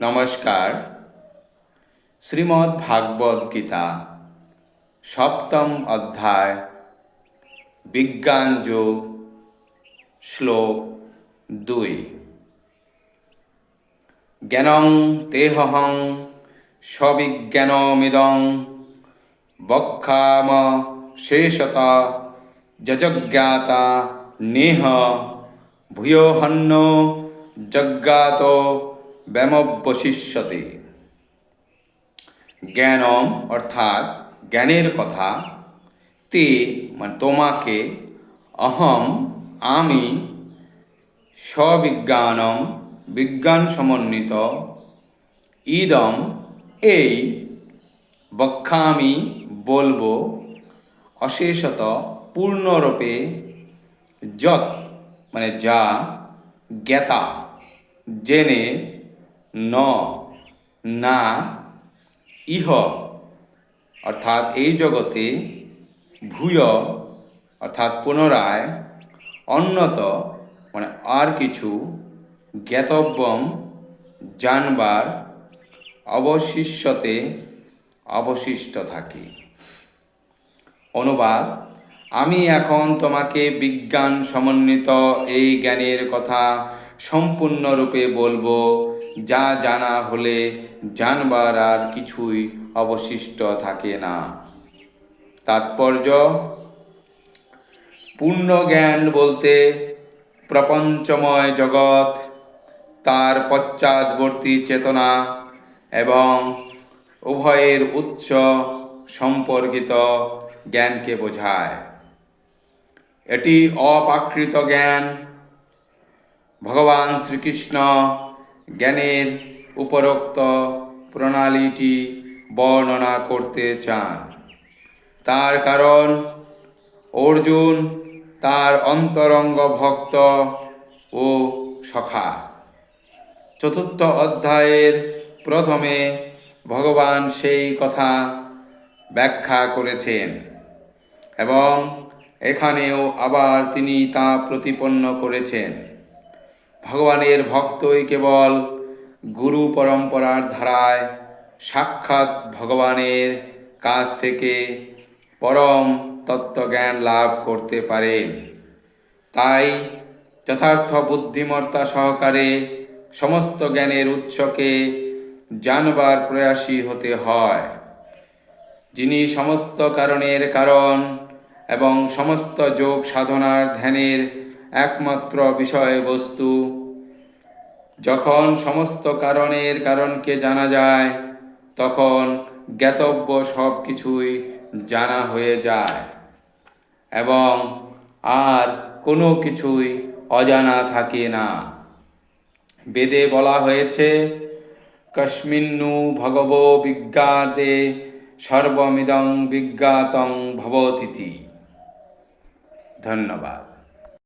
নমস্কার। শ্রীমদ্ ভাগবত গীতা, সপ্তম অধ্যায় বিজ্ঞান যোগ শ্লোক দুই। জ্ঞানং তেহহং সবিজ্ঞানমিদং বক্ষাম শেষত যজজ্ঞাতা নেহ ভূয়োহন্ন যজ্ঞাত ব্যামবশিষ্যতে। জ্ঞানম, অর্থাৎ জ্ঞানের কথা, তে মানে তোমাকে, অহম, আমি, স্ববিজ্ঞানম, বিজ্ঞান সমন্বিত, ইদম, এই, বক্ষামি, বলব, অশেষত, পূর্ণরূপে যত মানে যা, জ্ঞাতা, জেনে ন, না, ইহ, অর্থাৎ এই জগতে ভূয়, অর্থাৎ পুনরায় অন্যত মানে আর কিছু জ্ঞাতব্যম জানবার অবশিষ্যতে অবশিষ্ট থাকে। অনুবাদ, আমি এখন তোমাকে বিজ্ঞান সমন্বিত এই জ্ঞানের কথা সম্পূর্ণরূপে বলব যা জানা হলে জানবার আর কিছুই অবশিষ্ট থাকে না। তাৎপর্য, পূর্ণ জ্ঞান বলতে প্রপঞ্চময় জগৎ, তার পশ্চাৎবর্তী চেতনা এবং উভয়ের উচ্চ সম্পর্কিত জ্ঞানকে বোঝায়। এটি অপ্রাকৃত জ্ঞান। ভগবান শ্রীকৃষ্ণ জ্ঞানের উপরোক্ত প্রণালীটি বর্ণনা করতে চান। তার কারণ, অর্জুন তার অন্তরঙ্গ ভক্ত ও সখা। চতুর্থ অধ্যায়ের প্রথমে ভগবান সেই কথা ব্যাখ্যা করেছেন এবং এখানেও আবার তিনি তা প্রতিপন্ন করেছেন। ভগবানের ভক্তই কেবল গুরু পরম্পরার ধারায় সাক্ষাৎ ভগবানের কাছ থেকে পরম তত্ত্বজ্ঞান লাভ করতে পারেন তাই যথার্থ বুদ্ধিমত্তা সহকারে সমস্ত জ্ঞানের উৎসকে জানবার প্রয়াসী হতে হয়। যিনি সমস্ত কারণের কারণ এবং সমস্ত যোগ সাধনার ধ্যানের একমাত্র বিষয়বস্তু। যখন সমস্ত কারণের কারণকে জানা যায়, তখন জ্ঞাতব্য সব কিছুই জানা হয়ে যায় এবং আর কোনো কিছুই অজানা থাকে না। বেদে বলা হয়েছে, কস্মিন্নু ভগব বিজ্ঞাতে সর্বমিদং বিজ্ঞাতং ভবতিথি ধন্যবাদ।